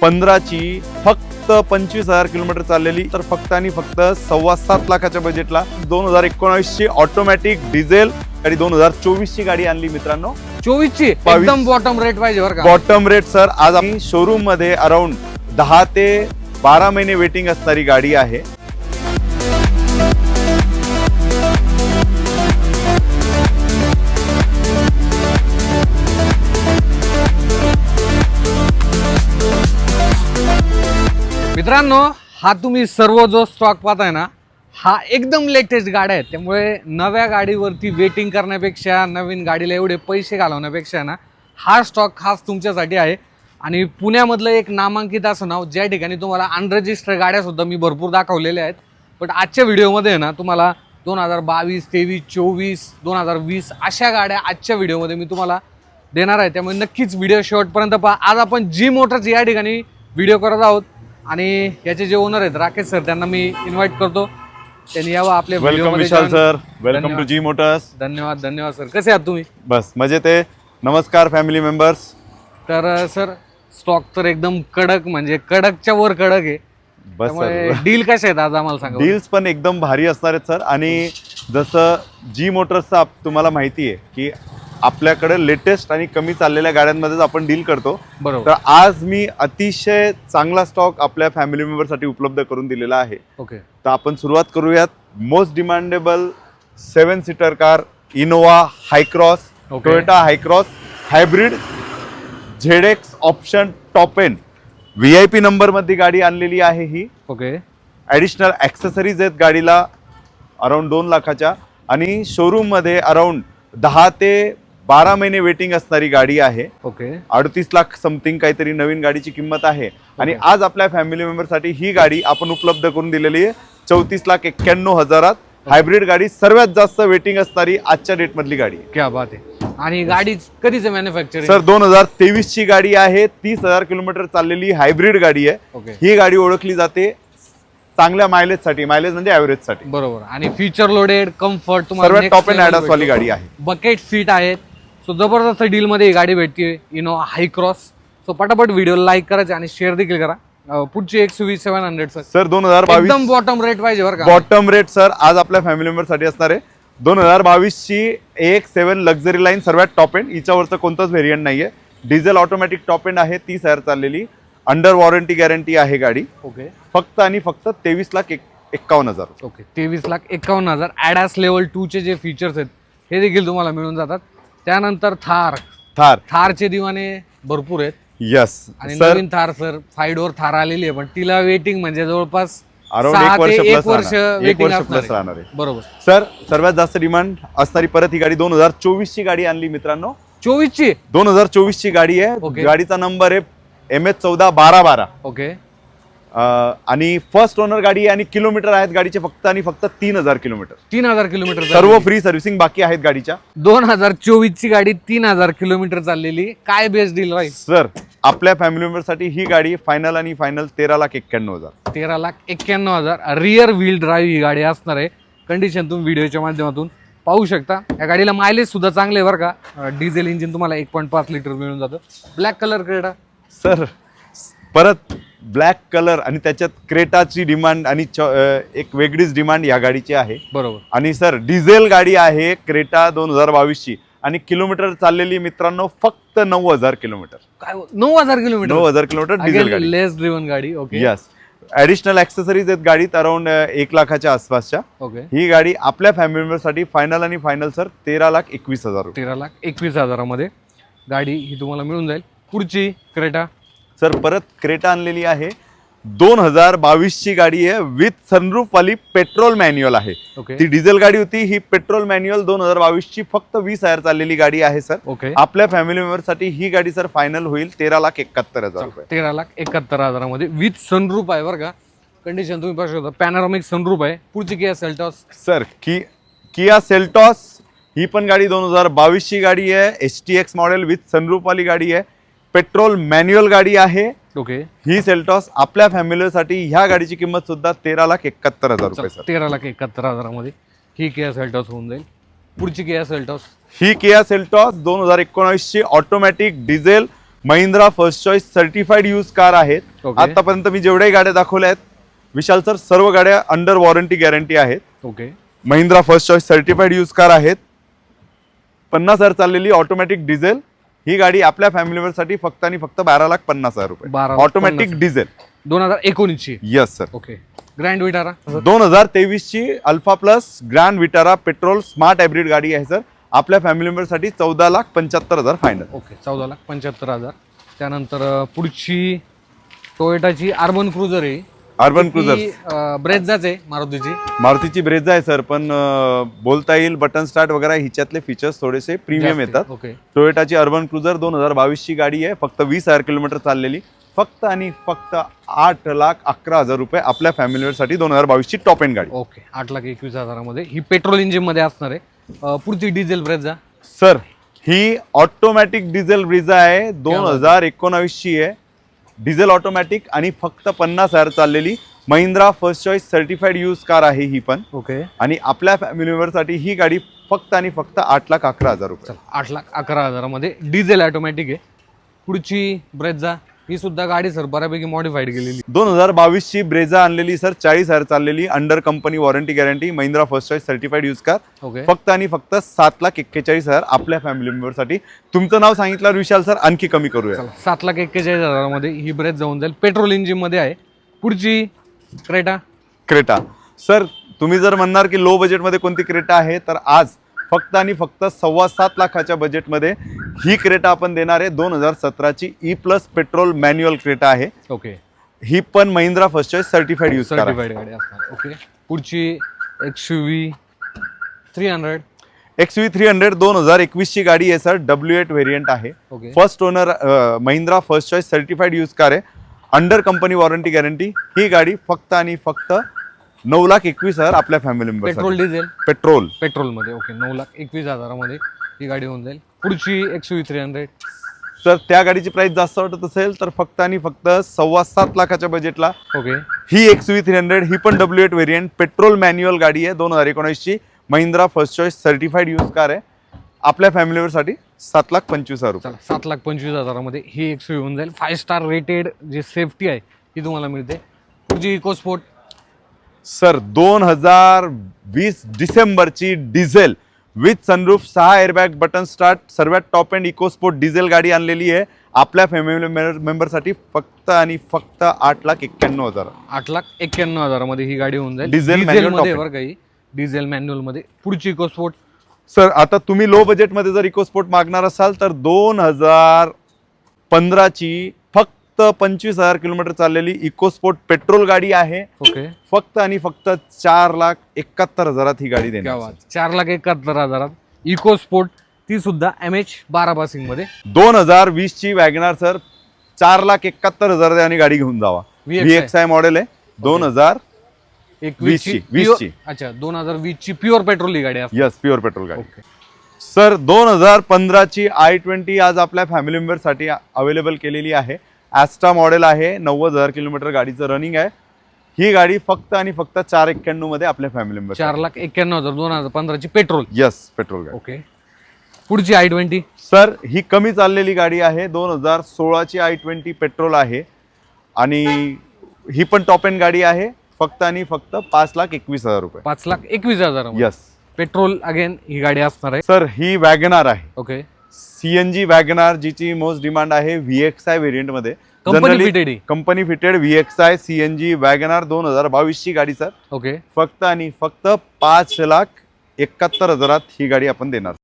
पंधराची फक्त पंचवीस हजार किलोमीटर चाललेली तर फक्त आणि फक्त सव्वा सात लाखाच्या बजेटला दोन हजार एकोणावीसची ऑटोमॅटिक डिझेल गाडी दोन हजार चोवीसची गाडी आणली मित्रांनो. चोवीस ची बावीस. एकदम बॉटम रेट पाहिजे बरं का. बॉटम रेट सर आज आम्ही शोरूममध्ये अराउंड दहा ते बारा महिने वेटिंग असणारी गाडी आहे. मित्रांनो हा तुम्ही सर्व जो स्टॉक पाहताय ना हा एकदम लेटेस्ट गाड्या आहेत. त्यामुळे नव्या गाडीवरती वेटिंग करण्यापेक्षा नवीन गाडीला एवढे पैसे घालवण्यापेक्षा ना हा स्टॉक खास तुमच्यासाठी आहे. आणि पुण्यामधलं एक नामांकित असं नाव ज्या ठिकाणी तुम्हाला अनरजिस्टर्ड गाड्यासुद्धा मी भरपूर दाखवलेल्या आहेत. पण आजच्या व्हिडिओमध्ये आहे ना तुम्हाला दोन हजार बावीस तेवीस चोवीस दोन हजार वीस अशा गाड्या आजच्या व्हिडिओमध्ये मी तुम्हाला देणार आहे. त्यामुळे नक्कीच व्हिडिओ शेवटपर्यंत पहा. आज आपण जी मोटर्स या ठिकाणी व्हिडिओ करत आहोत. आणि याचे जे ओनर आहेत राकेश सर त्यांना मी इन्व्हाइट करतो. त्यांनी यावं आपल्या welcome Vishal sir welcome to. G motors धन्यवाद धन्यवाद सर कसे आहात तुम्ही? बस मजेत आहे. नमस्कार फॅमिली मेंबर्स तर सर स्टॉक तर एकदम कडक म्हणजे कडकच्या वर कडक आहे. बस त्यामुळे सर डील कसे आहेत आज आम्हाला सांगा. डील्स पण एकदम भारी असणार आहेत सर आणि जसं जी मोटर्सचं आप- तुम्हाला माहिती आहे की आपल्याकडे लेटेस्ट आणि कमी चाललेल्या गाड्यांमध्येच आपण डील करतो. बरोबर. तर आज मी अतिशय चांगला स्टॉक आपल्या फॅमिली मेंबरसाठी उपलब्ध करून दिलेला आहे. ओके तर आपण सुरुवात करूयात. Most demandable seven seater car Innova Hycross Okay. Toyota Hycross hybrid Z X option top end V I P नंबरमध्ये गाडी आणलेली आहे ही. ओके ॲडिशनल ॲक्सेसरीज आहेत गाडीला अराऊंड दोन लाखाच्या. आणि शोरूममध्ये अराऊंड दहा ते बारा महिने वेटिंग असणारी गाडी आहे. ओके. अडतीस लाख समथिंग काहीतरी नवीन गाडीची किंमत आहे. आणि. आज आपल्या फॅमिली मेंबरसाठी ही गाडी आपण उपलब्ध करून दिलेली आहे. चौतीस लाख एक्क्याण्णव हजारात हायब्रिड गाडी सर्वात जास्त वेटिंग असणारी आजच्या डेट मधली गाडी आहे. क्या बात आहे. आणि गाडी कधीच मॅन्युफॅक्चरिंग सर दोन हजार तेवीस ची गाडी आहे. तीस हजार किलोमीटर चाललेली हायब्रिड गाडी आहे. ओके. ही गाडी ओळखली जाते चांगल्या मायलेजसाठी. मायलेज म्हणजे ऍव्हरेजसाठी. बरोबर. आणि फीचर लोडेड कम्फर्ट सर्वात टॉप अँड ऍडस वाली गाडी आहे. बकेट सीट आहेत. सो जबरदस्त डील मध्ये ही गाडी भेटते इनो हाय क्रॉस सो पटापट व्हिडिओ लाईक करायचे आणि शेअर देखील करा. पुढची एक V seven hundred sir sir दोन हजार बावीस एकदम बॉटम रेट पाहिजे बरं का. बॉटम रेट सर आज आपल्या फॅमिली मेंबरसाठी असणार आहे. दोन हजार बावीस ची एक सेवन लक्झरी लाईन सर्वात टॉप एंड हिच्यावरचं कोणतंच व्हेरियंट नाहीये. डिझेल ऑटोमॅटिक टॉप एंड आहे तीस हजार चाललेली. अंडर वॉरंटी गॅरंटी आहे गाडी. ओके फक्त आणि फक्त तेवीस लाख एक एक्कावन्न हजार. ओके तेवीस लाख एकावन्न हजार. ॲडास लेवल टूचे जे फीचर्स आहेत हे देखील तुम्हाला मिळून जातात. त्यानंतर थार. थार. थारचे दिवाने भरपूर आहेत. यस आणि सर नवीन Thar sir five door Thar आलेली आहे पण तिला वेटिंग म्हणजे जवळपास अराउंड सहा एक वर्ष ते एक प्लस वर्ष राहणार. एक waiting वर्ष असणार प्लस आहे. राहणार आहे. बरोबर. सर सर्वात जास्त डिमांड असणारी परत ही गाडी दोन हजार चोवीस ची गाडी आणली मित्रांनो. चोवीस ची दोन हजार चोवीस ची गाडी आहे. Okay. गाडीचा नंबर आहे एम एच चौदा बारा बारा. ओके आणि फर्स्ट ओनर गाडी आणि किलोमीटर आहेत गाडीचे फक्त आणि फक्त तीन हजार किलोमीटर तीन हजार किलोमीटर सर्व फ्री सर्व्हिसिंग बाकी आहेत गाडीच्या. दोन हजार चोवीस ची गाडी तीन हजार किलोमीटर चाललेली. काय बेस्ट डील राहील सर आपल्या फॅमिली मेंबरसाठी ही गाडी फायनल आणि फायनल तेरा लाख एक्क्याण्णव हजार. तेरा लाख एक्क्याण्णव हजार. रिअर व्हील ड्राईव्ह ही गाडी असणार आहे. कंडिशन तुम्ही व्हिडिओच्या माध्यमातून पाहू शकता. या गाडीला मायलेज सुद्धा चांगले आहे बरं का. डिझेल इंजिन तुम्हाला एक पॉईंट पाच लिटर मिळून जातं. ब्लॅक कलर क्रेडा सर परत ब्लॅक कलर आणि त्याच्यात क्रेटाची डिमांड आणि एक वेगळीच डिमांड या गाडीची आहे. बरोबर. आणि सर डिझेल गाडी आहे क्रेटा दोन हजार बावीसची. आणि किलोमीटर चाललेली मित्रांनो फक्त नऊ हजार किलोमीटर. काय नऊ हजार किलोमीटर? नऊ हजार किलोमीटर डिझेल गाडी. लेस ड्रिव्हन गाडी ओके यस ऍडिशनल ऍक्सेसरीज आहेत गाडीत अराउंड एक लाखाच्या आसपासच्या. ओके ही गाडी आपल्या फॅमिली मेंबरसाठी फायनल आणि फायनल सर तेरा लाख एकवीस हजार तेरा लाख एकवीस हजारामध्ये गाडी ही तुम्हाला मिळून जाईल. पुढची क्रेटा सर परत क्रेटा आणलेली आहे. दोन हजार बावीसची गाडी आहे विथ सनरूफ वाली पेट्रोल मॅन्युअल आहे. ओके ती डिझेल गाडी होती ही पेट्रोल मॅन्युअल दोन हजार बावीसची फक्त वीस हजार चाललेली गाडी आहे सर ओके आपल्या फॅमिली मेंबरसाठी ही गाडी सर फायनल होईल तेरा लाख एकाहत्तर हजार रुपये. तेरा लाख एकाहत्तर हजारामध्ये विथ सनरूप आहे बरं का. कंडिशन तुम्ही पाहू शकता पॅनॉरॉमिक सनरूप आहे. पुढची किया सेल्टॉस सर की किया सेल्टॉस ही पण गाडी दोन हजार बावीसची गाडी आहे. H T X model with sunroof वाली गाडी आहे. पेट्रोल मॅन्युअल गाडी आहे. ओके. ही सेल्टॉस आपल्या फॅमिलीसाठी ह्या गाडीची किंमत सुद्धा तेरा लाख एकाहत्तर हजार रुपये सर. तेरा लाख एकाहत्तर हजारामध्ये ही किया सेल्टॉस होऊन जाईल. पुढची किया सेल्टॉस ही किया सेल्टॉस दोन हजार एकोणावीसची automatic diesel Mahindra first choice certified use car आहेत. Okay. आतापर्यंत मी जेवढ्याही गाड्या दाखवल्या आहेत विशाल सर सर्व गाड्या अंडर वॉरंटी गॅरंटी आहेत. Okay. Mahindra first choice certified use car आहेत. पन्नास हजार चाललेली ऑटोमॅटिक डिझेल ही गाडी आपल्या फॅमिली मेंबरसाठी फक्त आणि फक्त बारा लाख पन्नास हजार रुपये. 12 लाख ऑटोमॅटिक 50. डिझेल दोन हजार एकोणीसची. Yes sir okay grand Vitara दोन हजार तेवीस ची alpha plus grand Vitara petrol smart hybrid गाडी आहे सर आपल्या फॅमिली मेंबरसाठी चौदा लाख पंच्याहत्तर हजार फायनल ओके चौदा लाख पंच्याहत्तर हजार. त्यानंतर पुढची टोयोटाची अर्बन क्रुझर आहे. अर्बन क्रुझर ब्रेझाच आहे मारुतीची. मारुतीची ब्रेझा आहे सर पण बोलता येईल बटन स्टार्ट वगैरे हिच्यातले फीचर्स थोडेसे प्रीमियम येतात. टोयोटाची अर्बन क्रुझर दोन हजार बावीसची गाडी आहे फक्त वीस हजार किलोमीटर चाललेली. फक्त आणि फक्त आठ लाख अकरा हजार रुपये आपल्या फॅमिलीसाठी दोन हजार बावीसची टॉप एंड गाडी. ओके आठ लाख एकवीस हजारामध्ये. ही पेट्रोल इंजिनमध्ये असणार आहे. पुढची डिझेल ब्रेझा सर ही ऑटोमॅटिक डिझेल ब्रिझा आहे दोन हजार एकोणावीसची आहे. डिझेल ऑटोमॅटिक आणि फक्त पन्नास हजार चाललेली Mahindra first choice certified use car आहे ही पण. ओके. आणि आपल्या फॅमिली मेंबरसाठी ही गाडी फक्त आणि फक्त आठ लाख अकरा हजार रुपये. आठ लाख अकरा हजारामध्ये डिझेल ऑटोमॅटिक आहे. पुढची ब्रेझा ही सुद्धा गाडी सर बऱ्यापैकी मॉडिफाईड केलेली दोन हजार बावीसची ब्रेझा आणलेली सर चाळीस हजार चाललेली under company warranty guarantee Mahindra first choice certified use car okay फक्त आणि फक्त सात लाख एक्केचाळीस हजार आपल्या फॅमिली मेंबरसाठी तुमचं नाव सांगितलं विशाल सर आणखी कमी करूया. सात लाख एक्केचाळीस हजारामध्ये ही ब्रेझ जाऊन जाईल. पेट्रोल इंजिनमध्ये आहे. पुढची क्रेटा क्रेटा सर तुम्ही जर म्हणणार की लो बजेटमध्ये कोणती क्रेटा आहे तर आज फक्त आणि फक्त सव्वा सात लाखाच्या बजेटमध्ये ही क्रेटा आपण देणार आहे. दोन हजार सतराची E plus petrol manual Creta आहे. ओके ही पण Mahindra First Choice certified use करा. सर्टिफाईड गाडी असणार. ओके पुढची X U V three hundred X V three hundred दोन हजार एकवीसची गाडी आहे सर डब्ल्यू एट व्हेरियंट आहे. Okay first owner Mahindra first choice certified use car आहे. अंडर कंपनी वॉरंटी गॅरंटी ही गाडी फक्त आणि फक्त नऊ लाख एकवीस हजार आपल्या family petrol member diesel petrol. पेट्रोलमध्ये okay नऊ लाख एकवीस हजारामध्ये ही गाडी होऊन जाईल. पुढची एक्स यू थ्री हंड्रेड जर त्या गाडीची प्राइस जास्त वाटत असेल तर फक्त आणि फक्त सव्वा सात लाखाच्या बजेटला ओके. ही एक्स व्ही थ्री हंड्रेड ही पण W eight variant petrol manual गाडी आहे दोन हजार एकोणीसची. Mahindra first choice certified use car आहे. आपल्या फॅमिलीवरसाठी सात लाख पंचवीस हजार रुपये. सात लाख पंचवीस हजारामध्ये ही एक्स यू होऊन जाईल. फाय स्टार रेटेड जी सेफ्टी आहे ती तुम्हाला मिळते. पुढची इको स्पोर्ट सर दोन हजार वीस डिसेंबरची डिझेल विथ सनरूफ सहा एअरबॅग बटन स्टार्ट सर्वात top end eco sport diesel गाडी आणलेली आहे. आपल्या फॅमिली मेंबरसाठी फक्त आणि फक्त आठ लाख एक्क्याण्णव हजार. आठ लाख एक्क्याण्णव हजारामध्ये ही गाडी होऊन जाईल. डिझेलमध्ये top बरं काही डिझेल मॅन्युअलमध्ये पुढची इको स्पोर्ट सर आता तुम्ही लो बजेटमध्ये जर इको स्पोर्ट मागणार असाल तर दोन हजार पंधराची फक्त पंचवीस हजार किलोमीटर चाललेली इको स्पोर्ट पेट्रोल गाडी आहे. ओके. फक्त आणि फक्त चार लाख एकाहत्तर हजारात ही गाडी क्या देणार बात. चार लाख एकाहत्तर हजारात. इको स्पोर्ट ती सुद्धा एम एच बारा पासिंगमध्ये दोन हजार वीस ची वॅगनार सर. चार लाख एकाहत्तर हजार आणि गाडी घेऊन जावा. VXI. V X I model आहे. दोन हजार एक वीसची वीसची. pure- अच्छा दोन हजार वीस ची प्युअर पेट्रोल ही गाडी असते यस प्युअर पेट्रोल गाडी. ओके. सर दोन हजार पंधराची आय ट्वेंटी आज आपल्या फॅमिली मेंबरसाठी अवेलेबल केलेली आहे. ॲस्ट्रा मॉडेल आहे. नव्वद हजार किलोमीटर गाडीचं रनिंग आहे. ही गाडी फक्त आणि फक्त चार एक्क्याण्णवमध्ये आपल्या फॅमिली मेंबर चार लाख एक्क्याण्णव हजार दोन हजार पंधराची पेट्रोल यस पेट्रोल गाडी. ओके पुढची आय ट्वेंटी सर ही कमी चाललेली गाडी आहे. दोन हजार सोळाची आय ट्वेंटी पेट्रोल आहे. आणि ही पण टॉप एंड गाडी आहे. फक्त आणि फक्त पाच लाख एकवीस हजार रुपये. पाच लाख एकवीस हजार यस पेट्रोल अगेन ही गाडी असणार आहे. सर ही वॅगनार आहे. Okay C N G WagonR जिची मोस्ट डिमांड आहे V X I व्हेरियंटमध्ये company fitted company fitted V X I C N G WagonR दोन हजार बावीसची गाडी सर ओके फक्त आणि फक्त पाच लाख एकाहत्तर हजारात ही गाडी आपण देणार.